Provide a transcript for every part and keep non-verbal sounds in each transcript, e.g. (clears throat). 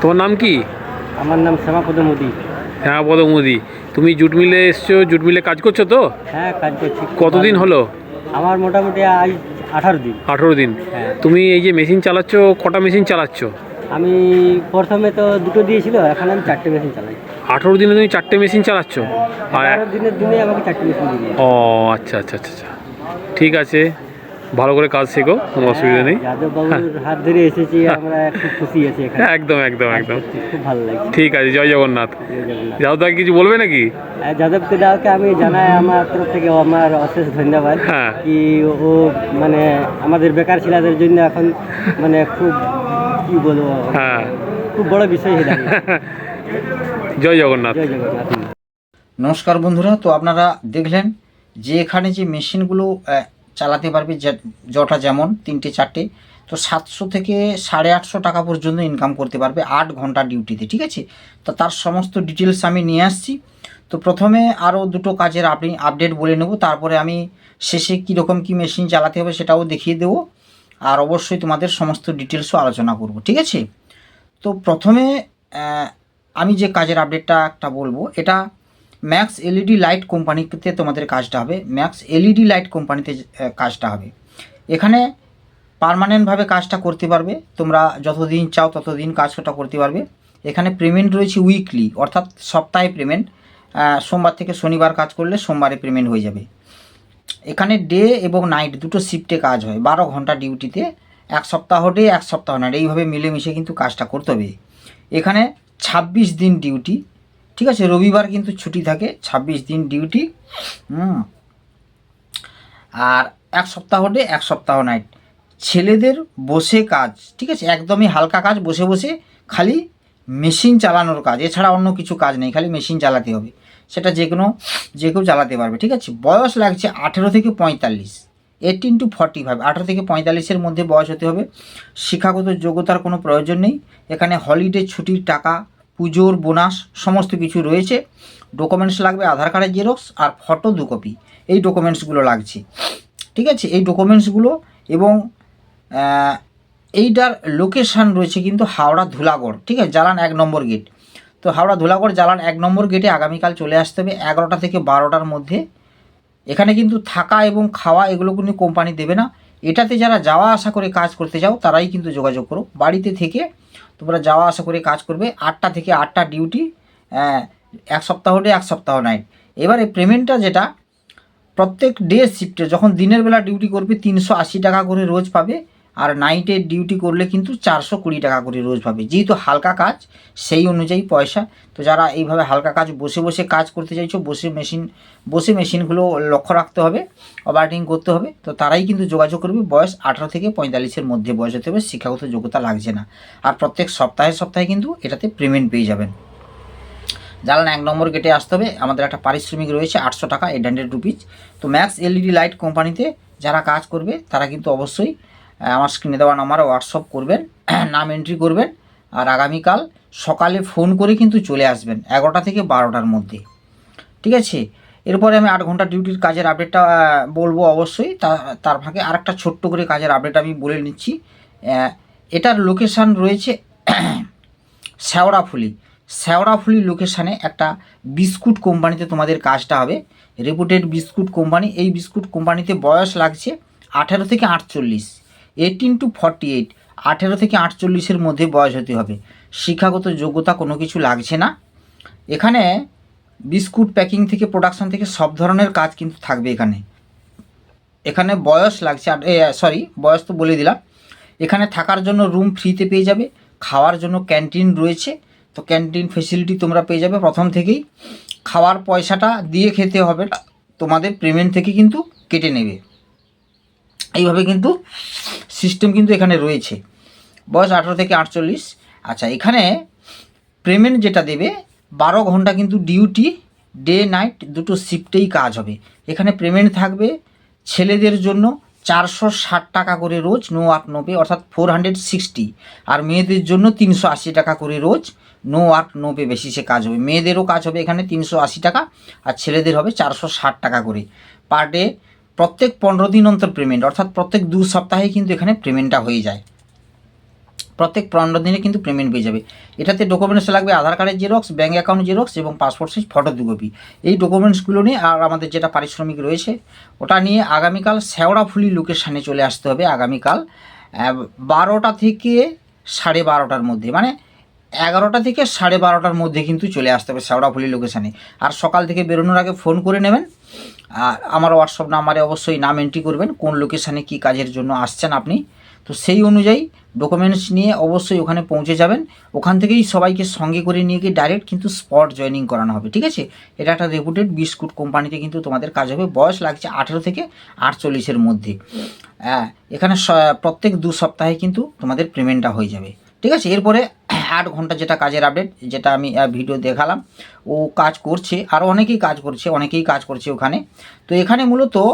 তোমার নাম কি? আমার নাম শ্যামাপদ মোদী হ্যাঁ পদ মোদি তুমি জুট মিলে এসছো জুট মিলে কাজ করছ তো? হ্যাঁ কাজ করছি। কতদিন হলো? আমার মোটামুটি আজ আঠারো দিন। আঠারো দিন। হ্যাঁ। তুমি এই যে মেশিন চালাচ্ছ কটা মেশিন চালাচ্ছ? আমি প্রথমে তো দুটো দিয়েছিল এখন আমি চারটে মেশিন চালাই। আঠেরো দিনে তুমি চারটে মেশিন চালাচ্ছ? আর দিনের দিনে আমাকে চারটে মেশিন দিয়ে ও আচ্ছা আচ্ছা আচ্ছা আচ্ছা। ঠিক আছে। ভালো করে কাজ শেখো কোনো অসুবিধা নেই। হাত ধরে এসেছি আমরা (laughs) একটু খুশি আছি এখানে। হ্যাঁ একদম একদম একদম। খুব ভালো লাগছে। ঠিক আছে জয় জগন্নাথ। যাদব কিছু বলবে নাকি? আর যাদবকে দাওকে আমি জানাই আমার তরফ থেকে আমার অশেষ ধন্যবাদ। হ্যাঁ। কি ও মানে আমাদের বেকার ছেলেদের জন্য এখন মানে খুব কি বলব হ্যাঁ। খুব বড় বিষয় হয়ে (laughs) জয় জগন্নাথ। জয় জগন্নাথ। নমস্কার বন্ধুরা তো আপনারা দেখলেন যে এখানে যে মেশিনগুলো চালাতে পারবে যটা যেমন, তিনটে, চারটে, তো সাতশো থেকে সাড়ে আটশো টাকা পর্যন্ত ইনকাম করতে পারবে আট ঘণ্টা ডিউটিতে ঠিক আছে? তো তার সমস্ত ডিটেলস আমি নিয়ে আসছি। তো প্রথমে আরও দুটো কাজের আপনি আপডেট বলে নেব, তারপরে আমি শেষে কীরকম কী মেশিন চালাতে হবে সেটাও দেখিয়ে দেবো। আর অবশ্যই তোমাদের সমস্ত ডিটেলসও আলোচনা করব, ঠিক আছে? তো প্রথমে আমি যে কাজের আপডেটটা একটা বলব, এটা ম্যাক্স এলইডি লাইট কোম্পানিতে তোমাদের কাজটা হবে। ম্যাক্স এলইডি লাইট কোম্পানিতে কাজটা হবে। এখানে পার্মানেন্টভাবে কাজটা করতে পারবে। তোমরা যতদিন চাও ততদিন কাজটা করতে পারবে। এখানে পেমেন্ট রয়েছে উইকলি অর্থাৎ সপ্তাহে পেমেন্ট সোমবার থেকে শনিবার কাজ করলে সোমবারে পেমেন্ট হয়ে যাবে। এখানে ডে এবং নাইট দুটো শিফটে কাজ হয়। বারো ঘণ্টা ডিউটিতে এক সপ্তাহ ডে এক সপ্তাহ নাইট এইভাবে মিলেমিশে কিন্তু কাজটা করতে হবে। এখানে ছাব্বিশ দিন ডিউটি ঠিক আছে, রবিবার কিন্তু ছুটি থাকে, ছাব্বিশ দিন ডিউটি হুম। আর এক সপ্তাহ ডে এক সপ্তাহ নাইট ছেলেদের বসে কাজ, ঠিক আছে, একদমই হালকা কাজ, বসে বসে খালি মেশিন চালানোর কাজ, এছাড়া অন্য কিছু কাজ নেই, খালি মেশিন চালাতে হবে। সেটা যে কোনো, যে কেউ চালাতে পারবে, ঠিক আছে? বয়স লাগছে আঠেরো থেকে পঁয়তাল্লিশ এইটিন টু ফর্টি ফাইভ আঠেরো থেকে পঁয়তাল্লিশের মধ্যে বয়স হতে হবে। শিক্ষাগত যোগ্যতার কোনো প্রয়োজন নেই। এখানে হলিডে ছুটির টাকা পুজোর বোনাস সমস্ত কিছু রয়েছে। ডকুমেন্টস লাগবে, আধার কার্ডের জেরক্স আর ফটো দু কপি এই ডকুমেন্টসগুলো লাগছে। ঠিক আছে? এই ডকুমেন্টসগুলো এবং এইটার লোকেশান রয়েছে কিন্তু হাওড়া ধুলাগড়। ঠিক আছে? জালান এক নম্বর গেট তো হাওড়া ধুলাগড় জালান এক নম্বর গেটে আগামীকাল চলে আসতে হবে। এগারোটা থেকে বারোটার মধ্যে। এখানে কিন্তু থাকা এবং খাওয়া এগুলো কিন্তু কোম্পানি দেবে না। এটাতে যারা যাওয়া আসা করে কাজ করতে যাও, তারাই কিন্তু যোগাযোগ করো। বাড়িতে থেকে তোমরা যাওয়া আসা করে কাজ করবে, আটটা থেকে আটটা ডিউটি এক সপ্তাহ ডে, এক সপ্তাহ নাইট এবারে পেমেন্টটা যেটা, প্রত্যেক ডে শিফটে যখন দিনের বেলা ডিউটি করবে, তিনশো আশি টাকা করে রোজ পাবে। আর নাইটের ডিউটি করলে কিন্তু চারশো কুড়ি টাকা করে রোজ পাবে। যেহেতু হালকা কাজ, সেই অনুযায়ী পয়সা। তো যারা এইভাবে হালকা কাজ, বসে বসে কাজ করতে চাইছো, বসে মেশিন বসে মেশিনগুলো লক্ষ্য রাখতে হবে অপারেটিং করতে হবে, তো তারাই কিন্তু যোগাযোগ করবে। বয়স আঠারো থেকে পঁয়তাল্লিশের মধ্যে বয়স হতে হবে, শিক্ষাগত যোগ্যতা লাগছে না। আর প্রত্যেক সপ্তাহে সপ্তাহে কিন্তু এটাতে পেমেন্ট পেয়ে যাবেন। জ্বালান এক নম্বর গেটে আসতে হবে, আমাদের একটা পারিশ্রমিক রয়েছে আটশো টাকা এইট হান্ড্রেড রুপিজ তো ম্যাক্স এলইডি লাইট কোম্পানিতে যারা কাজ করবে, তারা কিন্তু অবশ্যই আমার স্ক্রিনে দেওয়া নাম্বারে হোয়াটসঅ্যাপ করবেন, (clears throat) নাম এন্ট্রি করবেন, আর আগামীকাল সকালে ফোন করে কিন্তু চলে আসবেন, এগারোটা থেকে বারোটার মধ্যে। ঠিক আছে? এরপরে আমি আট ঘণ্টা ডিউটির কাজের আপডেটটা বলব অবশ্যই। তার ফাঁকে আরেকটা ছোট্ট করে কাজের আপডেট আমি বলে নিচ্ছি। এটার লোকেশান রয়েছে (clears throat) শ্যাওড়াফুলি। শ্যাওড়াফুলি লোকেশানে একটা বিস্কুট কোম্পানিতে তোমাদের কাজটা হবে। Reputed biscuit company. এই বিস্কুট কোম্পানিতে বয়স লাগছে আঠেরো থেকে আটচল্লিশ। এইটিন টু ফর্টি এইট আঠেরো থেকে আটচল্লিশের মধ্যে বয়স হতে হবে। শিক্ষাগত যোগ্যতা কোনো কিছু লাগছে না। এখানে বিস্কুট প্যাকিং থেকে প্রোডাকশন থেকে সব ধরনের কাজ কিন্তু থাকবে এখানে। এখানে বয়স লাগছে সরি বয়স তো বলে দিলাম। এখানে থাকার জন্য রুম ফ্রিতে পেয়ে যাবে। খাওয়ার জন্য ক্যান্টিন রয়েছে। তো ক্যান্টিন ফেসিলিটি তোমরা পেয়ে যাবে প্রথম থেকেই। খাওয়ার পয়সাটা দিয়ে খেতে হবে। তোমাদের পেমেন্ট থেকে কিন্তু কেটে নেবে। এইভাবে কিন্তু সিস্টেম কিন্তু এখানে রয়েছে। বয়স আঠারো থেকে আটচল্লিশ। আচ্ছা এখানে পেমেন্ট যেটা দেবে, বারো ঘণ্টা কিন্তু ডিউটি ডে নাইট দুটো শিফটেই কাজ হবে। এখানে পেমেন্ট থাকবে ছেলেদের জন্য চারশো ষাট টাকা করে রোজ নো ওয়ার্ক নো পে অর্থাৎ ফোর হান্ড্রেড সিক্সটি আর মেয়েদের জন্য তিনশো আশি টাকা করে রোজ নো ওয়ার্ক নো পে বেশি সে কাজ হবে। মেয়েদেরও কাজ হবে এখানে তিনশো আশি টাকা, আর ছেলেদের হবে চারশো ষাট টাকা করে। পার ডে প্রত্যেক পনেরো দিন অন্তর পেমেন্ট অর্থাৎ প্রত্যেক দু সপ্তাহে কিন্তু এখানে পেমেন্টটা হয়ে যায়। প্রত্যেক পনেরো দিনে কিন্তু পেমেন্ট পেয়ে যাবে। এটাতে ডকুমেন্টস লাগবে আধার কার্ডের জেরক্স ব্যাঙ্ক অ্যাকাউন্ট জেরক্স এবং পাসপোর্ট সাইজ ফটো দু কপি এই ডকুমেন্টসগুলো নিয়ে আর আমাদের যেটা পারিশ্রমিক রয়েছে, ওটা নিয়ে আগামীকাল শেওড়াফুলি লোকেশানে চলে আসতে হবে আগামীকাল বারোটা থেকে সাড়ে বারোটার মধ্যে। মানে এগারোটা থেকে সাড়ে বারোটার মধ্যে কিন্তু চলে আসতে হবে শেওড়াফুলি লোকেশানে আর সকাল থেকে বেরোনোর আগে ফোন করে নেবেন। আর আমার হোয়াটসঅ্যাপ নাম্বারে অবশ্যই নাম এন্ট্রি করবেন, কোন লোকেশানে কী কাজের জন্য আসছেন আপনি। তো সেই অনুযায়ী ডকুমেন্টস নিয়ে অবশ্যই ওখানে পৌঁছে যাবেন। ওখান থেকেই সবাইকে সঙ্গে করে নিয়ে গিয়ে ডাইরেক্ট কিন্তু স্পট জয়েনিং করানো হবে, ঠিক আছে? এটা একটা রেপুটেড বিস্কুট কোম্পানিতে কিন্তু তোমাদের কাজ হবে। বয়স লাগছে আঠেরো থেকে আটচল্লিশের মধ্যে। হ্যাঁ এখানে প্রত্যেক দু সপ্তাহে কিন্তু তোমাদের পেমেন্টটা হয়ে যাবে, ঠিক আছে? এরপরে আট ঘণ্টা যেটা কাজের আপডেট যেটা আমি ভিডিও দেখালাম, ও কাজ করছে, আর অনেকেই কাজ করছে, অনেকেই কাজ করছে ওখানে। তো এখানে মূলত (clears throat)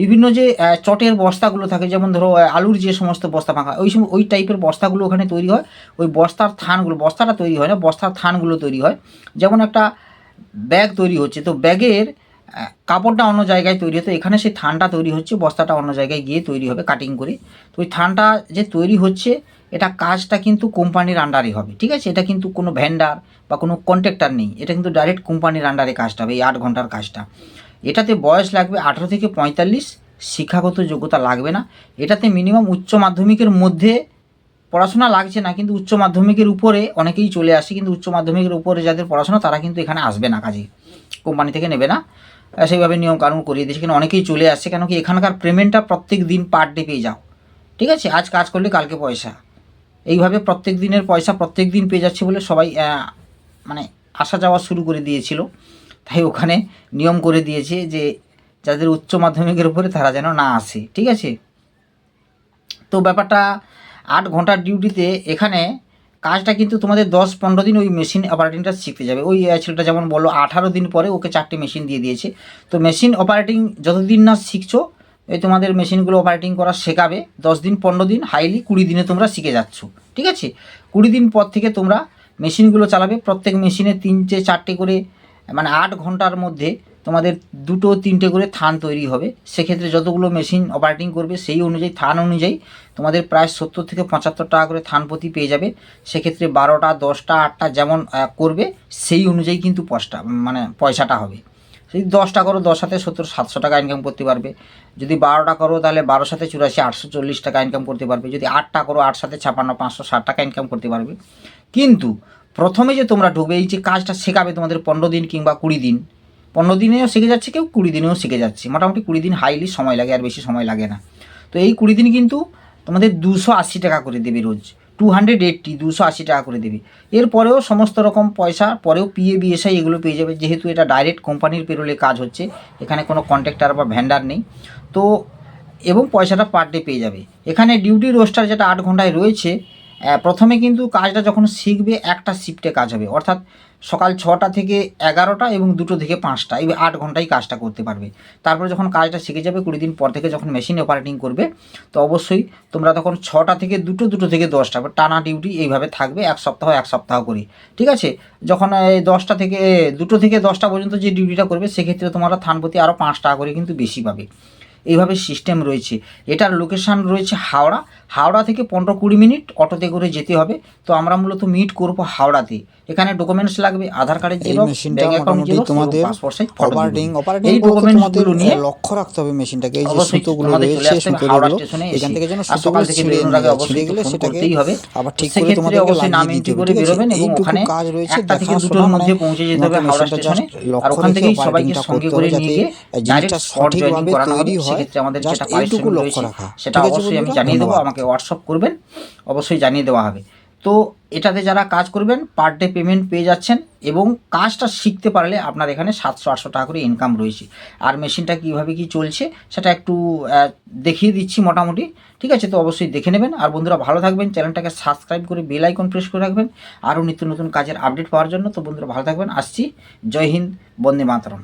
বিভিন্ন যে চটের বস্তাগুলো থাকে, যেমন ধরো আলুর যে সমস্ত বস্তা ফাঁকা, ওই সময় ওই টাইপের বস্তাগুলো ওখানে তৈরি হয়। ওই বস্তার থানগুলো, বস্তাটা তৈরি হয় না, বস্তার থানগুলো তৈরি হয়। যেমন একটা ব্যাগ তৈরি হচ্ছে, তো ব্যাগের কাপড়টা অন্য জায়গায় তৈরি হতো, এখানে সেই থানটা তৈরি হচ্ছে, বস্তাটা অন্য জায়গায় গিয়ে তৈরি হবে কাটিং করে। তো ওই থানটা যে তৈরি হচ্ছে এটা কাজটা কিন্তু কোম্পানির আন্ডারে হবে, ঠিক আছে? এটা কিন্তু কোনো ভ্যান্ডার বা কোনো কন্ট্রাক্টর নেই, এটা কিন্তু ডাইরেক্ট কোম্পানির আন্ডারে কাজটা হবে, এই আট ঘণ্টার কাজটা। এটাতে বয়স লাগবে আঠেরো থেকে পঁয়তাল্লিশ, শিক্ষাগত যোগ্যতা লাগবে না। এটাতে মিনিমাম উচ্চ মাধ্যমিকের মধ্যে পড়াশোনা লাগছে না, কিন্তু উচ্চ মাধ্যমিকের উপরে অনেকেই চলে আসে, কিন্তু উচ্চ মাধ্যমিকের উপরে যাদের পড়াশোনা তারা কিন্তু এখানে আসবে না কাজে, কোম্পানি থেকে নেবে না। সেইভাবে নিয়ম কানুন করিয়ে দিয়েছে, কিন্তু অনেকেই চলে আসছে কেন কি এখানকার পেমেন্টটা প্রত্যেক দিন পার ডে পেয়ে যাও, ঠিক আছে? আজ কাজ করলে কালকে পয়সা। এইভাবে প্রত্যেক দিনের পয়সা প্রত্যেক দিন পেয়ে যাচ্ছে বলে সবাই মানে আসা যাওয়া শুরু করে দিয়েছিল। তাই ওখানে নিয়ম করে দিয়েছে যে যাদের উচ্চ মাধ্যমিকের উপরে তারা যেন না আসে, ঠিক আছে? তো ব্যাপারটা আট ঘণ্টার ডিউটিতে এখানে কাজটা কিন্তু তোমাদের দশ পনেরো দিন ওই মেশিন অপারেটিংটা শিখতে যাবে। ওই ছেলেটা যেমন বলল, আঠারো দিন পরে ওকে চারটে মেশিন দিয়ে দিয়েছে। তো মেশিন অপারেটিং যতদিন না শিখছো তোমাদের মেশিনগুলো অপারেটিং করা শেখাবে। দশ দিন, পনেরো দিন হাইলি কুড়ি দিনে তোমরা শিখে যাচ্ছ। ঠিক আছে? কুড়ি দিন পর থেকে তোমরা মেশিনগুলো চালাবে। প্রত্যেক মেশিনে তিনটে, চারটে করে মানে আট ঘণ্টার মধ্যে তোমাদের দুটো, তিনটে করে থান তৈরি হবে। সেক্ষেত্রে যতগুলো মেশিন অপারেটিং করবে, সেই অনুযায়ী, থান অনুযায়ী তোমাদের প্রায় সত্তর থেকে পঁচাত্তর টাকা করে থান প্রতি পেয়ে যাবে। সেক্ষেত্রে বারোটা, দশটা, আটটা যেমন করবে, সেই অনুযায়ী কিন্তু পয়সা মানে পয়সাটা হবে। যদি দশটা করো, দশ সাথে সত্তর, সাতশো টাকা ইনকাম করতে পারবে। যদি বারোটা করো, তাহলে বারো সাথে চুরাশি, আটশো চল্লিশ টাকা ইনকাম করতে পারবে। যদি আটটা করো, আট সাথে ছাপান্ন, পাঁচশো, ষাট টাকা ইনকাম করতে পারবে। কিন্তু প্রথমে যে তোমরা ঢুকবে, এই যে কাজটা শেখাবে তোমাদের পনেরো দিন কিংবা কুড়ি দিন, পনেরো দিনেও শিখে যাচ্ছে কেউ, কুড়ি দিনেও শিখে যাচ্ছে। মোটামুটি কুড়ি দিন হাইলি সময় লাগে, আর বেশি সময় লাগে না। তো এই কুড়ি দিন কিন্তু তোমাদের দুশো আশি টাকা করে দেবে রোজ। টু হান্ড্রেড এইট্টি দুশো আশি টাকা করে দেবে। এরপরেও সমস্ত রকম পয়সা, পরেও পিএ বিএসআই এগুলো পেয়ে যাবে। যেহেতু এটা ডাইরেক্ট কোম্পানির পেরোলে কাজ হচ্ছে, এখানে কোনো কন্ট্রাক্টার বা ভ্যান্ডার নেই। তো, এবং পয়সাটা পার ডে পেয়ে যাবে। এখানে ডিউটি রোস্টার যেটা আট ঘন্টায় রয়েছে প্রথমে কিন্তু কাজটা যখন শিখবে, একটা শিফটে কাজ হবে। অর্থাৎ সকাল ছটা থেকে এগারোটা এবং দুটো থেকে পাঁচটা, এই আট ঘন্টায় কাজটা করতে পারবে। তারপরে যখন কাজটা শিখে যাবে, কুড়ি দিন পর থেকে যখন মেশিন অপারেটিং করবে, তো অবশ্যই তোমরা তখন ছটা থেকে দুটো দুটো থেকে দশটা টানা ডিউটি এইভাবে থাকবে, এক সপ্তাহ এক সপ্তাহ করে। ঠিক আছে? যখন এই দশটা থেকে, দুটো থেকে দশটা পর্যন্ত যে ডিউটিটা করবে, সেক্ষেত্রে তোমরা থানপতি আরও পাঁচ টাকা করে কিন্তু বেশি পাবে। এইভাবে সিস্টেম রয়েছে। এটার লোকেশান রয়েছে হাওড়া। হাওড়া থেকে পনেরো কুড়ি মিনিট অটোতে করে যেতে হবে। তো আমরা মূলত মিট করব হাওড়াতে। এখানে ডকুমেন্টস লাগবে আধার কার্ডের জেরক্স মেশিনটা ব্যাংক অ্যাকাউন্ট জেরক্স তোমাদের পাসপোর্ট সাইজ অপারেটিং অপারেটিং এই তোমাদের নিয়ে লক্ষ্য রাখতে হবে মেশিনটাকে এই যে সুতোগুলো রয়েছে সুতোগুলো এখান থেকে যেন সুতোগুলো ছিঁড়ে আগে। অবশ্যই গেলে সেটাকে হবে। আবার ঠিক করে তোমাদেরকে অবশ্যই নাম এন্ট্রি করে বেরোবেন এবং ওখানে কাজ রয়েছে একটা থেকে দুটোর মানে মধ্যে পৌঁছে যেতে হবে হাওড়া স্টেশনে আর ওখান থেকেই সবাইকে সঙ্গে করে নিয়ে গিয়ে জিনিসটা সঠিকভাবে তৈরি হয়। সেক্ষেত্রে আমাদের যেটা পারিশ্রমিক রয়েছে সেটা অবশ্যই আমি জানিয়ে দেবো আমাকে হোয়াটসঅ্যাপ করবেন অবশ্যই জানিয়ে দেওয়া হবে। তো এটাতে যারা কাজ করবেন পার ডে পেমেন্ট পেয়ে যাচ্ছেন এবং কাজটা শিখতে পারলে আপনার এখানে সাতশো আটশো টাকা করে ইনকাম রয়েছে। আর মেশিনটা কীভাবে কি চলছে সেটা একটু দেখিয়ে দিচ্ছি মোটামুটি। ঠিক আছে তো অবশ্যই দেখে নেবেন। আর বন্ধুরা ভালো থাকবেন চ্যানেলটাকে সাবস্ক্রাইব করে বেল আইকন প্রেস করে রাখবেন। আরও নিত্য নতুন কাজের আপডেট পাওয়ার জন্য। তো বন্ধুরা ভালো থাকবেন। আসছি। জয় হিন্দ বন্দে মাতরম।